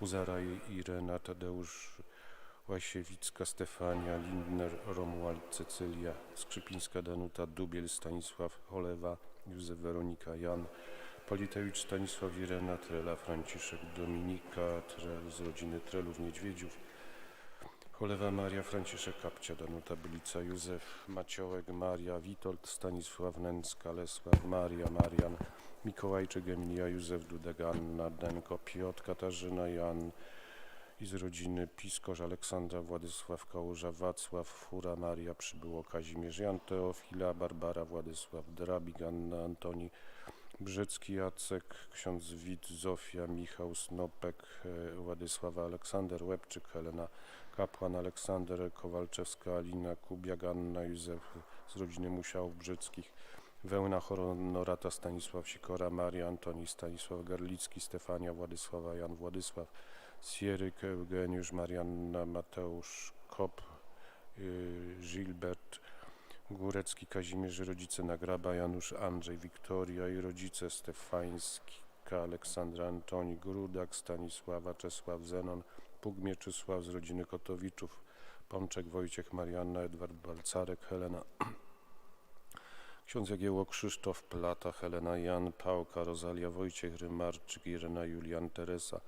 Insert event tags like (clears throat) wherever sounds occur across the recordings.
Huzara i Irena, Tadeusz Łasiewicka, Stefania, Lindner, Romuald, Cecylia, Skrzypińska, Danuta, Dubiel, Stanisław, Cholewa, Józef, Weronika, Jan, Politewicz, Stanisław, Irena, Trela, Franciszek, Dominika, Trel z rodziny Trelów, Niedźwiedziów, Cholewa, Maria, Franciszek, Kapcia, Danuta, Bylica, Józef, Maciołek, Maria, Witold, Stanisław, Nęcka, Lesław, Maria, Marian, Mikołajczyk, Emilia, Józef, Dudek, Anna, Denko, Piotr, Katarzyna, Jan i z rodziny Piskorz, Aleksandra, Władysław, Kałuża, Wacław, Fura, Maria, Przybyło, Kazimierz, Jan, Teofila, Barbara, Władysław, Drabik, Anna, Antoni, Brzecki, Jacek, ksiądz Wit, Zofia, Michał, Snopek, e, Władysława, Aleksander, Łebczyk, Helena, Kapłan, Aleksander, Kowalczewska, Alina, Kubiak, Anna, Józef z rodziny Musiałów Brzeckich, Wełna, Honorata, Stanisław Sikora, Maria, Antoni, Stanisław Garlicki, Stefania, Władysława, Jan, Władysław, Sieryk, Eugeniusz, Marianna, Mateusz, Kop, y, Gilbert, Górecki, Kazimierz, rodzice Nagraba, Janusz, Andrzej, Wiktoria i rodzice Stefańska, Aleksandra, Antoni, Grudak, Stanisława, Czesław, Zenon, Puk Mieczysław z rodziny Kotowiczów, Pączek, Wojciech, Marianna, Edward Balcarek, Helena, (clears throat) ksiądz Jagiełło, Krzysztof, Plata, Helena, Jan, Pałka, Rozalia, Wojciech, Rymarczyk, Irena, Julian, Teresa,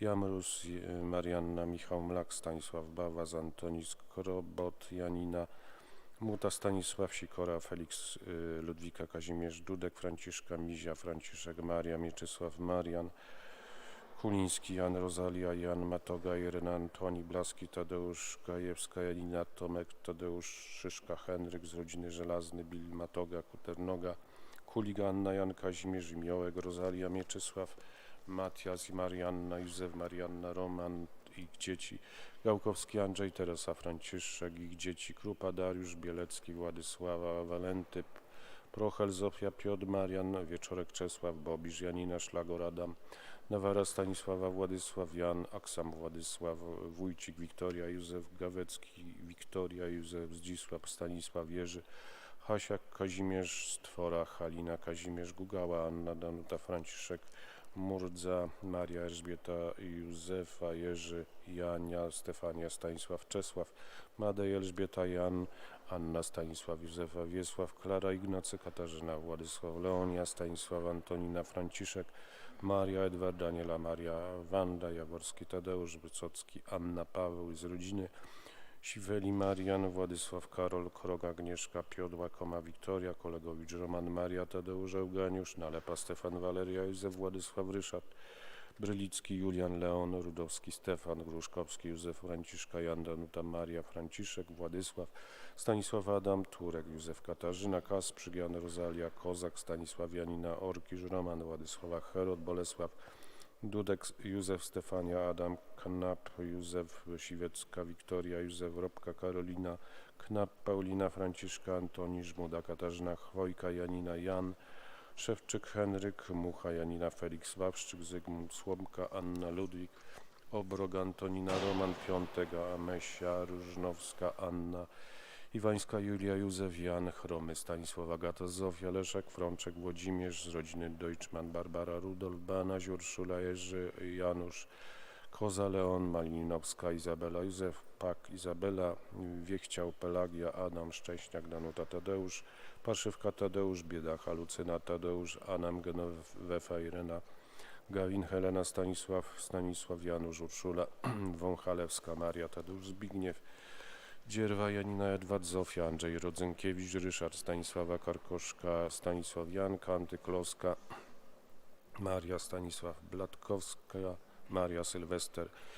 Jamrus, Marianna, Michał Mlak, Stanisław Bawaz, Antoni Skrobot, Janina, Muta, Stanisław Sikora, Felix, y, Ludwika, Kazimierz Dudek, Franciszka Mizia, Franciszek Maria, Mieczysław Marian, Kuliński, Jan Rozalia, Jan Matoga, Irena Antoni, Blaski, Tadeusz Gajewska, Janina Tomek, Tadeusz Szyszka, Henryk z rodziny Żelazny, Bill Matoga, Kuternoga, Kuliga, Anna, Jan Kazimierz, Miołek, Rozalia, Mieczysław, Matias i Marianna, Józef, Marianna, Roman, ich dzieci, Gałkowski, Andrzej, Teresa, Franciszek, ich dzieci, Krupa, Dariusz, Bielecki, Władysława, Walenty, Prochel, Zofia, Piotr, Marian, Wieczorek, Czesław, Bobisz, Janina, Szlagor, Adam, Nawara, Stanisława, Władysław, Jan, Aksam, Władysław, Wójcik, Wiktoria, Józef, Gawecki, Wiktoria, Józef, Zdzisław, Stanisław, Jerzy, Hasiak, Kazimierz, Stwora, Halina, Kazimierz, Gugała, Anna, Danuta, Franciszek, Murdza, Maria, Elżbieta, Józefa, Jerzy, Jania, Stefania, Stanisław, Czesław, Madej, Elżbieta, Jan, Anna, Stanisław, Józefa, Wiesław, Klara, Ignacy, Katarzyna, Władysław, Leonia, Stanisław, Antonina, Franciszek, Maria, Edward, Daniela, Maria, Wanda, Jaworski, Tadeusz, Wysocki, Anna, Paweł z rodziny, Siweli, Marian, Władysław, Karol, Krog, Agnieszka, Piotr, Łakoma, Wiktoria, Kolegowicz, Roman, Maria, Tadeusz, Eugeniusz, Nalepa, Stefan, Waleria, Józef, Władysław, Ryszard, Brylicki, Julian, Leon, Rudowski, Stefan, Gruszkowski, Józef, Franciszka, Jan, Danuta, Maria, Franciszek, Władysław, Stanisław, Adam, Turek, Józef, Katarzyna, Kasprzyk, Jan, Rozalia, Kozak, Stanisław, Janina, Orkisz, Roman, Władysława, Herod, Bolesław, Dudek, Józef, Stefania, Adam, Knap, Józef, Siwecka, Wiktoria, Józef, Robka, Karolina, Knap, Paulina, Franciszka, Antoni, Żmuda, Katarzyna, Chwojka, Janina, Jan, Szewczyk, Henryk, Mucha, Janina, Felix, Wawrzyk, Zygmunt, Słomka, Anna, Ludwik, Obrog, Antonina, Roman, Piątega, Amesia, Różnowska, Anna, Iwańska, Julia, Józef, Jan, Chromy, Stanisław, Agata, Zofia, Leszek, Frączek, Włodzimierz z rodziny Deutschmann, Barbara, Rudolf, Banaś, Urszula, Jerzy, Janusz, Koza, Leon, Malinowska, Izabela, Józef, Pak, Izabela, Wiechciał, Pelagia, Adam, Szczęśniak, Danuta, Tadeusz, Paszywka, Tadeusz, Biedacha, Lucyna, Tadeusz, Anam, Genowefa, Irena, Gawin, Helena, Stanisław, Stanisław, Janusz, Urszula, (clears throat) Wąchalewska, Maria, Tadeusz, Zbigniew, Dzierwa, Janina, Edward, Zofia, Andrzej Rodzynkiewicz, Ryszard, Stanisława Karkoszka, Stanisław Janka, Antykloska, Maria Stanisław Blatkowska, Maria Sylwester,